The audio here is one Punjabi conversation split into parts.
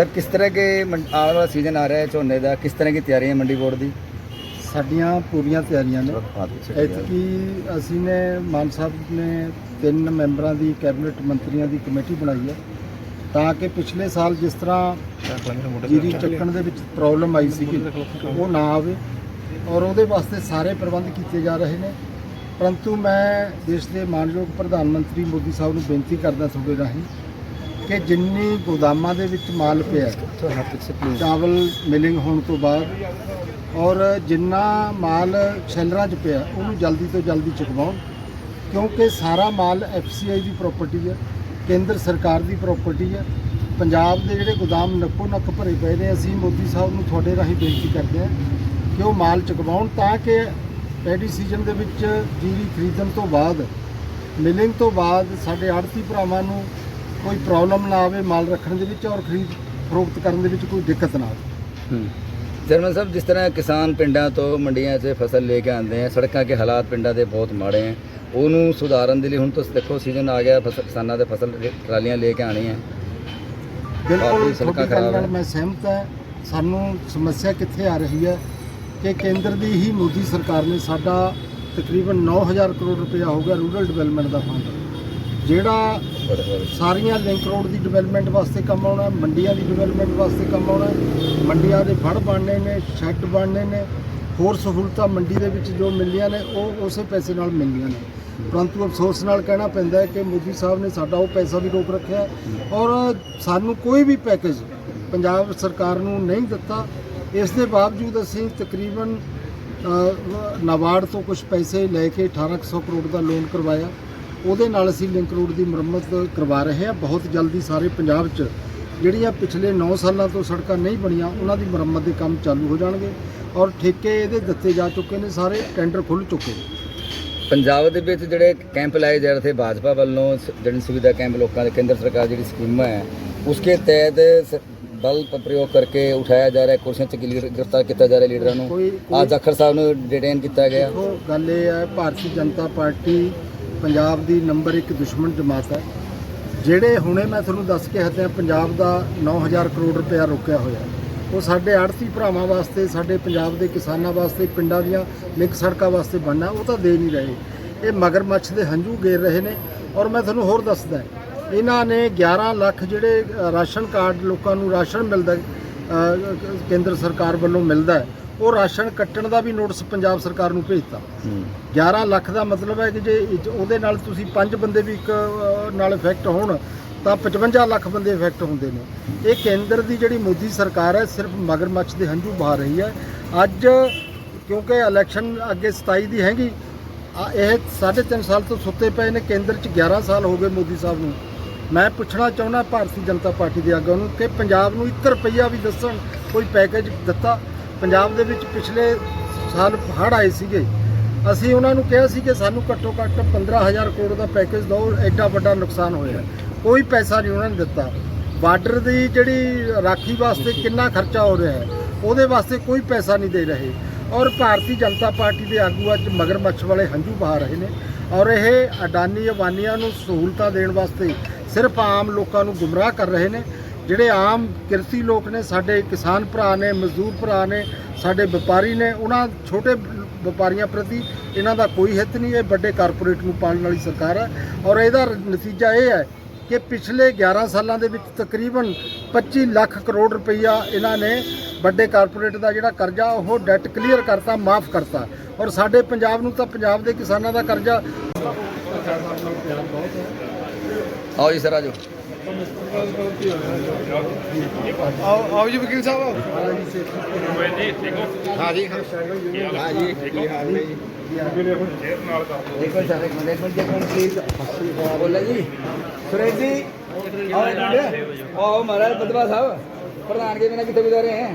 ਸਰ ਕਿਸ ਤਰ੍ਹਾਂ ਕੇ ਆਉਣ ਵਾਲਾ ਸੀਜ਼ਨ ਆ ਰਿਹਾ ਹੈ ਝੋਨੇ ਦਾ? ਕਿਸ ਤਰ੍ਹਾਂ ਕੀ ਤਿਆਰੀਆਂ ਮੰਡੀ ਬੋਰਡ ਦੀ? ਸਾਡੀਆਂ ਪੂਰੀਆਂ ਤਿਆਰੀਆਂ ਨੇ। ਐਤਕੀ ਅਸੀਂ ਨੇ ਮਾਨ ਸਾਹਿਬ ਨੇ ਤਿੰਨ ਮੈਂਬਰਾਂ ਦੀ ਕੈਬਨਿਟ ਮੰਤਰੀਆਂ ਦੀ ਕਮੇਟੀ ਬਣਾਈ ਹੈ ਤਾਂ ਕਿ ਪਿਛਲੇ ਸਾਲ ਜਿਸ ਤਰ੍ਹਾਂ ਜੀਰੀ ਚੱਕਣ ਦੇ ਵਿੱਚ ਪ੍ਰੋਬਲਮ ਆਈ ਸੀ ਉਹ ਨਾ ਆਵੇ ਔਰ ਉਹਦੇ ਵਾਸਤੇ ਸਾਰੇ ਪ੍ਰਬੰਧ ਕੀਤੇ ਜਾ ਰਹੇ ਨੇ। ਪਰੰਤੂ ਮੈਂ ਦੇਸ਼ ਦੇ ਮਾਨਯੋਗ ਪ੍ਰਧਾਨ ਮੰਤਰੀ ਮੋਦੀ ਸਾਹਿਬ ਨੂੰ ਬੇਨਤੀ ਕਰਦਾ ਤੁਹਾਡੇ ਰਾਹੀਂ ਕਿ ਜਿੰਨੀ ਗੋਦਾਮਾਂ ਦੇ ਵਿੱਚ ਮਾਲ ਪਿਆ ਚਾਵਲ ਮਿਲਿੰਗ ਹੋਣ ਤੋਂ ਬਾਅਦ ਔਰ ਜਿੰਨਾ ਮਾਲ ਸ਼ੈਲਰਾਂ 'ਚ ਪਿਆ ਉਹਨੂੰ ਜਲਦੀ ਤੋਂ ਜਲਦੀ ਚੁਕਵਾਉਣ ਕਿਉਂਕਿ ਸਾਰਾ ਮਾਲ ਐਫਸੀਆਈ ਦੀ ਪ੍ਰਾਪਰਟੀ ਹੈ ਕੇਂਦਰ ਸਰਕਾਰ ਦੀ ਪ੍ਰਾਪਰਟੀ ਹੈ ਪੰਜਾਬ ਦੇ ਜਿਹੜੇ ਗੋਦਾਮ ਨੱਕੋ ਨੱਕ ਭਰੇ ਪਏ ਨੇ ਅਸੀਂ ਮੋਦੀ ਸਾਹਿਬ ਨੂੰ ਤੁਹਾਡੇ ਰਾਹੀਂ ਬੇਨਤੀ ਕਰਦੇ ਹਾਂ ਕਿ ਉਹ ਮਾਲ ਚੁਕਵਾਉਣ ਤਾਂ ਕਿ ਪੈਡੀ ਸੀਜ਼ਨ ਦੇ ਵਿੱਚ ਜੀਰੀ ਖਰੀਦਣ ਤੋਂ ਬਾਅਦ ਮਿਲਿੰਗ ਤੋਂ ਬਾਅਦ ਸਾਡੇ ਆੜਤੀ ਭਰਾਵਾਂ ਨੂੰ ਕੋਈ ਪ੍ਰੋਬਲਮ ਨਾ ਆਵੇ ਮਾਲ ਰੱਖਣ ਦੇ ਵਿੱਚ ਔਰ ਖਰੀਦ ਫਰੋਖਤ ਕਰਨ ਦੇ ਵਿੱਚ ਕੋਈ ਦਿੱਕਤ ਨਾ ਆਵੇ। ਜਰਮਨ ਸਾਹਿਬ ਜਿਸ ਤਰ੍ਹਾਂ ਕਿਸਾਨ ਪਿੰਡਾਂ ਤੋਂ ਮੰਡੀਆਂ 'ਚ ਫਸਲ ਲੈ ਕੇ ਆਉਂਦੇ ਆ ਸੜਕਾਂ ਕੇ ਹਾਲਾਤ ਪਿੰਡਾਂ ਦੇ ਬਹੁਤ ਮਾੜੇ ਆ ਉਹਨੂੰ ਸੁਧਾਰਨ ਦੇ ਲਈ ਹੁਣ ਤੁਸੀਂ ਦੇਖੋ ਸੀਜ਼ਨ ਆ ਗਿਆ ਫਸਲ ਕਿਸਾਨਾਂ ਦੇ ਫਸਲ ਟਰਾਲੀਆਂ ਲੈ ਕੇ ਆਣੀਆਂ ਬਿਲਕੁਲ ਸੜਕਾਂ ਖਰਾਬ ਨਾਲ। ਮੈਂ ਸਹਿਮਤ ਹਾਂ। ਸਾਨੂੰ ਸਮੱਸਿਆ ਕਿੱਥੇ ਆ ਰਹੀ ਹੈ ਕਿ ਕੇਂਦਰ ਦੀ ਹੀ ਮੋਦੀ ਸਰਕਾਰ ਨੇ ਸਾਡਾ ਤਕਰੀਬਨ 9000 ਕਰੋੜ ਰੁਪਇਆ ਹੋ ਗਿਆ ਰੂਰਲ ਡਿਵੈਲਪਮੈਂਟ ਦਾ ਫੰਡ। ਜਿਹੜਾ ਸਾਰੀਆਂ ਲਿੰਕ ਰੋਡ ਦੀ ਡਿਵੈਲਪਮੈਂਟ ਵਾਸਤੇ ਕੰਮ ਆਉਣਾ, ਮੰਡੀਆਂ ਦੀ ਡਿਵੈਲਪਮੈਂਟ ਵਾਸਤੇ ਕੰਮ ਆਉਣਾ, ਮੰਡੀਆਂ ਦੇ ਫੜ ਬਣਨੇ ਨੇ ਸ਼ੈੱਡ ਬਣਨੇ ਨੇ, ਹੋਰ ਸਹੂਲਤਾਂ ਮੰਡੀ ਦੇ ਵਿੱਚ ਜੋ ਮਿਲਦੀਆਂ ਨੇ, ਉਹ ਉਸੇ ਪੈਸੇ ਨਾਲ ਮਿਲਦੀਆਂ ਨੇ। ਪਰੰਤੂ ਅਫਸੋਸ ਨਾਲ ਕਹਿਣਾ ਪੈਂਦਾ ਹੈ ਕਿ ਮੋਦੀ ਸਾਹਿਬ ਨੇ ਸਾਡਾ ਉਹ ਪੈਸਾ ਵੀ ਰੋਕ ਰੱਖਿਆ ਔਰ ਸਾਨੂੰ ਕੋਈ ਵੀ ਪੈਕੇਜ ਪੰਜਾਬ ਸਰਕਾਰ ਨੂੰ ਨਹੀਂ ਦਿੱਤਾ। ਇਸ ਦੇ ਬਾਵਜੂਦ ਅਸੀਂ ਤਕਰੀਬਨ ਨਾਬਾਰਡ ਤੋਂ ਕੁਝ ਪੈਸੇ ਲੈ ਕੇ 1800 ਕਰੋੜ ਦਾ ਲੋਨ ਕਰਵਾਇਆ। ਉਹਦੇ ਨਾਲ ਅਸੀਂ ਲਿੰਕ ਰੋਡ ਦੀ ਮੁਰੰਮਤ ਕਰਵਾ ਰਹੇ ਹਾਂ। ਬਹੁਤ ਜਲਦੀ ਸਾਰੇ ਪੰਜਾਬ 'ਚ ਜਿਹੜੀਆਂ ਪਿਛਲੇ 9 ਸਾਲਾਂ ਤੋਂ ਸੜਕਾਂ ਨਹੀਂ ਬਣੀਆਂ ਉਹਨਾਂ ਦੀ ਮੁਰੰਮਤ ਦੇ ਕੰਮ ਚਾਲੂ ਹੋ ਜਾਣਗੇ ਔਰ ਠੇਕੇ ਇਹਦੇ ਦਿੱਤੇ ਜਾ ਚੁੱਕੇ ਨੇ ਸਾਰੇ ਟੈਂਡਰ ਖੁੱਲ ਚੁੱਕੇ ਨੇ। ਪੰਜਾਬ ਦੇ ਵਿੱਚ ਜਿਹੜੇ ਕੈਂਪ ਲਾਏ ਜਾ ਰਹੇ ਥੇ ਭਾਜਪਾ ਵੱਲੋਂ ਜਨ ਸੁਵਿਧਾ ਕੈਂਪ ਲੋਕਾਂ ਦੇ ਕੇਂਦਰ ਸਰਕਾਰ ਜਿਹੜੀ ਸਕੀਮਾਂ ਹੈ ਉਸਕੇ ਤਹਿਤ ਬਲ ਪ੍ਰਯੋਗ ਕਰਕੇ ਉਠਾਇਆ ਜਾ ਰਿਹਾ ਕੁਰਸੀਆਂ ਚ ਗ੍ਰਿਫਤਾਰ ਕੀਤਾ ਜਾ ਰਿਹਾ ਲੀਡਰਾਂ ਨੂੰ। ਅੱਜ ਅਖਰ ਸਾਹਿਬ ਨੂੰ ਡਿਟੇਨ ਕੀਤਾ ਗਿਆ। ਗੱਲ ਇਹ ਹੈ ਭਾਰਤੀ ਜਨਤਾ ਪਾਰਟੀ ਪੰਜਾਬ ਦੀ ਨੰਬਰ 1 ਦੁਸ਼ਮਣ ਜਮਾਤ ਹੈ। ਜਿਹੜੇ ਹੁਣੇ ਮੈਂ ਤੁਹਾਨੂੰ ਦੱਸ ਕੇ ਹਟਿਆ, ਪੰਜਾਬ ਦਾ 9000 ਕਰੋੜ ਰੁਪਇਆ ਰੋਕਿਆ ਹੋਇਆ ਉਹ ਸਾਡੇ ਆੜਤੀ ਭਰਾਵਾਂ ਵਾਸਤੇ, ਸਾਡੇ ਪੰਜਾਬ ਦੇ ਕਿਸਾਨਾਂ ਵਾਸਤੇ, ਪਿੰਡਾਂ ਦੀਆਂ ਲਿੰਕ ਸੜਕਾਂ ਵਾਸਤੇ ਬਣਨਾ ਉਹ ਤਾਂ ਦੇ ਨਹੀਂ ਰਹੇ। ਇਹ ਮਗਰਮੱਛ ਦੇ ਹੰਝੂ ਗੇਰ ਰਹੇ ਨੇ। ਔਰ ਮੈਂ ਤੁਹਾਨੂੰ ਹੋਰ ਦੱਸਦਾ ਇਹਨਾਂ ਨੇ 11 ਲੱਖ ਜਿਹੜੇ ਰਾਸ਼ਨ ਕਾਰਡ ਲੋਕਾਂ ਨੂੰ ਰਾਸ਼ਨ ਮਿਲਦਾ ਕੇਂਦਰ ਸਰਕਾਰ ਵੱਲੋਂ ਮਿਲਦਾ ਉਹ ਰਾਸ਼ਨ ਕੱਟਣ ਦਾ ਵੀ ਨੋਟਿਸ ਪੰਜਾਬ ਸਰਕਾਰ ਨੂੰ ਭੇਜਤਾ। ਹੂੰ 11 ਲੱਖ ਦਾ ਮਤਲਬ ਹੈ ਕਿ ਜੇ ਇਹ 'ਚ ਉਹਦੇ ਨਾਲ ਤੁਸੀਂ ਪੰਜ ਬੰਦੇ ਵੀ ਇੱਕ ਅ, ਨਾਲ ਇਫੈਕਟ ਹੋਣ ਤਾਂ 55 ਲੱਖ ਬੰਦੇ ਇਫੈਕਟ ਹੁੰਦੇ ਨੇ। ਇਹ ਕੇਂਦਰ ਦੀ ਜਿਹੜੀ ਮੋਦੀ ਸਰਕਾਰ ਹੈ ਸਿਰਫ ਮਗਰਮੱਛ ਦੇ ਹੰਝੂ ਬਹਾ ਰਹੀ ਹੈ। ਅੱਜ ਕਿਉਂਕਿ ਇਲੈਕਸ਼ਨ ਅੱਗੇ 27 ਦੀ ਹੈਗੀ ਆ ਇਹ 3.5 ਸਾਲ ਤੋਂ ਸੁੱਤੇ ਪਏ ਨੇ ਕੇਂਦਰ 'ਚ 11 ਸਾਲ ਹੋ ਗਏ ਮੋਦੀ ਸਾਹਿਬ ਨੂੰ। ਮੈਂ ਪੁੱਛਣਾ ਚਾਹੁੰਦਾ ਭਾਰਤੀ ਜਨਤਾ ਪਾਰਟੀ ਦੇ ਆਗੂਆਂ ਨੂੰ ਕਿ ਪੰਜਾਬ ਨੂੰ 1 ਰੁਪਈਆ ਵੀ ਦੱਸਣ ਕੋਈ ਪੈਕੇਜ ਦਿੱਤਾ? ਪੰਜਾਬ ਦੇ ਵਿੱਚ ਪਿਛਲੇ ਸਾਲ ਹੜ੍ਹ ਆਏ ਸੀਗੇ। ਅਸੀਂ ਉਹਨਾਂ ਨੂੰ ਕਿਹਾ ਸੀ ਕਿ ਸਾਨੂੰ ਘੱਟੋ ਘੱਟ 15000 ਕਰੋੜ ਦਾ ਪੈਕੇਜ ਦਿਓ, ਐਡਾ ਵੱਡਾ ਨੁਕਸਾਨ ਹੋਇਆ। ਕੋਈ ਪੈਸਾ ਨਹੀਂ ਉਹਨਾਂ ਨੇ ਦਿੱਤਾ। ਬਾਰਡਰ ਦੀ ਜਿਹੜੀ ਰਾਖੀ ਵਾਸਤੇ ਕਿੰਨਾ ਖਰਚਾ ਹੋ ਰਿਹਾ ਹੈ, ਉਹਦੇ ਵਾਸਤੇ ਕੋਈ ਪੈਸਾ ਨਹੀਂ ਦੇ ਰਹੇ। ਔਰ ਭਾਰਤੀ ਜਨਤਾ ਪਾਰਟੀ ਦੇ ਆਗੂ ਅੱਜ ਮਗਰਮੱਛ ਵਾਲੇ ਹੰਝੂ ਬਹਾ ਰਹੇ ਨੇ। ਔਰ ਇਹ ਅਡਾਨੀ ਅਬਾਨੀਆਂ ਨੂੰ ਸਹੂਲਤਾਂ ਦੇਣ ਵਾਸਤੇ ਸਿਰਫ ਆਮ ਲੋਕਾਂ ਨੂੰ ਗੁੰਮਰਾਹ ਕਰ ਰਹੇ ਨੇ। ਜਿਹੜੇ ਆਮ ਕਿਰਤੀ ਲੋਕ ਨੇ, ਸਾਡੇ ਕਿਸਾਨ ਭਰਾ ਨੇ, ਮਜ਼ਦੂਰ ਭਰਾ ਨੇ, ਸਾਡੇ ਵਪਾਰੀ ਨੇ, ਉਹਨਾਂ ਛੋਟੇ ਵਪਾਰੀਆਂ ਪ੍ਰਤੀ ਇਹਨਾਂ ਦਾ ਕੋਈ ਹਿੱਤ ਨਹੀਂ, ਇਹ ਵੱਡੇ ਕਾਰਪੋਰੇਟ ਨੂੰ ਪਾਲਣ ਵਾਲੀ ਸਰਕਾਰ ਹੈ। ਔਰ ਇਹਦਾ ਨਤੀਜਾ ਇਹ ਹੈ ਕਿ ਪਿਛਲੇ 11 ਸਾਲਾਂ ਦੇ ਵਿੱਚ ਤਕਰੀਬਨ 25 ਲੱਖ ਕਰੋੜ ਰੁਪਈਆ ਇਹਨਾਂ ਨੇ ਵੱਡੇ ਕਾਰਪੋਰੇਟ ਦਾ ਜਿਹੜਾ ਕਰਜ਼ਾ, ਉਹ ਡੈਟ ਕਲੀਅਰ ਕਰਤਾ, ਮਾਫ ਕਰਤਾ। ਔਰ ਸਾਡੇ ਪੰਜਾਬ ਨੂੰ ਤਾਂ ਪੰਜਾਬ ਦੇ ਕਿਸਾਨਾਂ ਦਾ ਕਰਜ਼ਾ ਆਓ ਜੀ, ਸਰ ਆਜੋ ਆਓ ਆਓ ਜੀ ਵਕੀਲ ਸਾਹਿਬ, ਆਓ। ਜੀ, ਹਾਂ। ਜੀ, ਕੀ ਜੀ? ਸੁਰੇਸ਼ ਜੀ, ਆਓ ਮਹਾਰਾਜ ਬਦਵਾ ਸਾਹਿਬ, ਪ੍ਰਧਾਨ ਕੇ ਬਿਨਾ ਕਿੱਥੇ ਗੁਜ਼ਾਰੇ ਹੈ?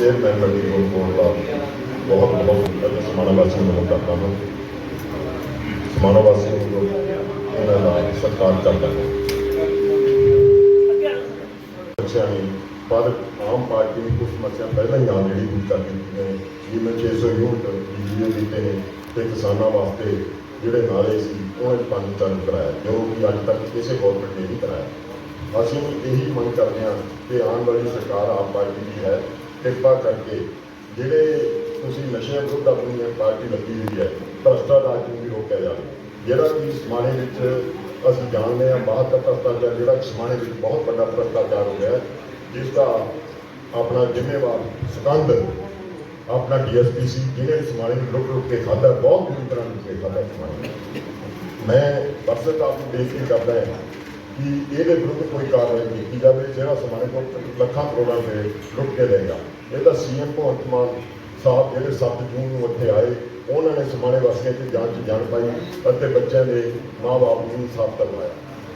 ਚੇਅਰਮੈਨ ਮੰਡੀ ਕੋਲ ਬੋਰਡ ਦਾ ਬਹੁਤ ਬਹੁਤ ਅਤੇ ਸਮਾਣਾ ਵਾਸੀਆਂ ਨੂੰ ਕਰਦਾ ਹਾਂ। ਸਮਾਣਾ ਵਾਸੀਆਂ ਨੂੰ ਇਹਨਾਂ ਦਾ ਸਤਿਕਾਰ ਕਰਦਾ ਹਾਂ। ਬੱਚਿਆਂ ਨੇ ਪਰ ਆਮ ਪਾਰਟੀ ਨੇ ਕੁਝ ਸਮੱਸਿਆ ਪਹਿਲਾਂ ਹੀ ਆ ਜਿਹੜੀ ਦੂਰ ਕਰ ਦਿੱਤੀਆਂ ਨੇ ਜਿਵੇਂ 600 ਯੂਨਿਟ ਬਿਜਲੀ ਦਿੱਤੇ ਨੇ ਤੇ ਕਿਸਾਨਾਂ ਵਾਸਤੇ ਜਿਹੜੇ ਨਾਲੇ ਸੀ, ਉਹਨਾਂ 'ਚ ਪਾਣੀ ਚਾਲੂ ਕਰਾਇਆ। ਜੋ ਕਿ ਅੱਜ ਤੱਕ ਕਿਸੇ ਗੌਰਮੈਂਟ ਨੇ ਨਹੀਂ ਕਰਾਇਆ। ਅਸੀਂ ਇਹੀ ਮੰਗ ਕਰਦੇ ਹਾਂ ਕਿ ਆਉਣ ਵਾਲੀ ਸਰਕਾਰ ਆਮ ਪਾਰਟੀ ਦੀ ਹੈ। ਕਿਰਪਾ ਕਰਕੇ ਜਿਹੜੇ ਤੁਸੀਂ ਨਸ਼ਿਆਂ ਵਿਰੁੱਧ ਆਪਣੀ ਇਹ ਪਾਰਟੀ ਲੱਗੀ ਹੋਈ ਹੈ, ਭ੍ਰਸ਼ਟਾਚਾਰ ਨੂੰ ਵੀ ਰੋਕਿਆ ਜਾਵੇ? ਜਿਹੜਾ ਕਿ ਸਮਾਣੇ ਵਿੱਚ ਅਸੀਂ ਜਾਣਦੇ ਹਾਂ ਬਾਹਰ ਦਾ ਭ੍ਰਸ਼ਟਾਚਾਰ ਜਿਹੜਾ ਸਮਾਣੇ ਵਿੱਚ ਬਹੁਤ ਵੱਡਾ ਭ੍ਰਸ਼ਟਾਚਾਰ ਹੋ ਗਿਆ ਜਿਸ ਦਾ ਆਪਣਾ ਜ਼ਿੰਮੇਵਾਰ ਸਕੰਦ ਆਪਣਾ ਡੀਐਸਪੀ ਸੀ ਜਿਹਨੇ ਸਮਾਣੇ ਨੂੰ ਲੁੱਟ ਲੁੱਟ ਕੇ ਖਾਧਾ ਬਹੁਤ ਬੁਰੀ ਤਰ੍ਹਾਂ ਲੁੱਟ ਕੇ ਖਾਧਾ ਸਮਾਣੇ ਮੈਂ ਬਰਸਤ ਆਪ ਨੂੰ ਬੇਨਤੀ ਕਰਦਾ ਹਾਂ ਕਿ ਇਹਦੇ ਵਿਰੁੱਧ ਕੋਈ ਕਾਰਵਾਈ ਕੀਤੀ ਜਾਵੇ, ਜਿਹੜਾ ਸਮਾਣੇ ਤੋਂ, ਲੱਖਾਂ ਕਰੋੜਾਂ ਰੁਪਏ ਲੁੱਟ ਕੇ ਲਏਗਾ ਇਹ ਤਾਂ ਸੀਐਮ ਭਗਵੰਤ ਮਾਨ ਸਾਹਿਬ ਜਿਹੜੇ 7 ਜੂਨ ਨੂੰ ਉੱਥੇ ਆਏ, ਉਹਨਾਂ ਨੇ ਸਮਾਣੇ ਵਾਸੀਆਂ ਦੀ ਜਾਂਚ ਜਾਣ ਪਾਈ ਅਤੇ ਬੱਚਿਆਂ ਦੇ ਮਾਪੇ ਨੂੰ ਸਾਫ਼ ਕਰਵਾਇਆ।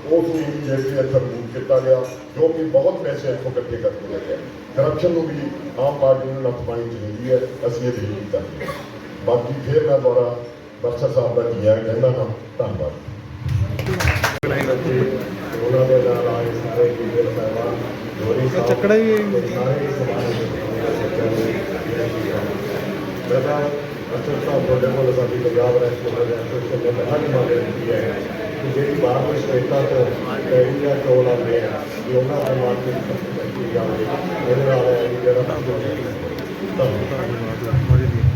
ਉਸ ਨੂੰ ਇਮੀਡੀਏਟਲੀ ਇੱਥੇ ਰਿਮੂਵ ਕੀਤਾ ਗਿਆ, ਜੋ ਕਿ ਬਹੁਤ ਪੈਸੇ ਇੱਥੋਂ ਇਕੱਠੇ ਕਰਕੇ ਲੈ ਗਿਆ। ਕਰਪਸ਼ਨ ਨੂੰ ਵੀ ਆਮ ਪਾਰਟੀ ਨੂੰ ਨੱਥ ਪਾਣੀ ਚਾਹੀਦੀ ਹੈ, ਅਸੀਂ ਇਹ ਬੇਨਤੀ ਕਰਦੇ। ਹਾਂ ਬਾਕੀ ਫਿਰ ਮੈਂ ਦੁਆਰਾ ਬਖਸ਼ਾ ਸਾਹਿਬ ਦਾ ਜੀ ਆਇਆਂ ਕਹਿੰਦਾ ਹਾਂ ਧੰਨਵਾਦ। ਚੱਕੜਾ ਹੀ ਤੇ ਸਾਰੇ ਸਮਾਜ ਮੇਰਾ ਅਸਲ ਸਾਹਿਬ ਤੁਹਾਡੇ ਕੋਲ ਸਾਡੀ ਪੰਜਾਬ ਰੈਸਟੋਰੈਂਟ ਦੇ ਐਸੋਸੀਏਸ਼ਨ ਨੇ ਪਹਿਲਾਂ ਹੀ ਮੰਗ ਕੀਤੀ ਹੈ ਕਿ ਜਿਹੜੀ ਬਾਹਰ ਸਟੇਟਾਂ ਤੋਂ ਕੈਰੀ ਜਾਂ। ਆਉਂਦੇ ਆ ਕਿ ਉਹਨਾਂ ਦੇ ਮਾਰਕੀਟ ਕੀਤੀ ਜਾਵੇ ਇਹਦੇ ਨਾਲ ਜਿਹੜਾ ਧੰਨਵਾਦ ਧੰਨਵਾਦ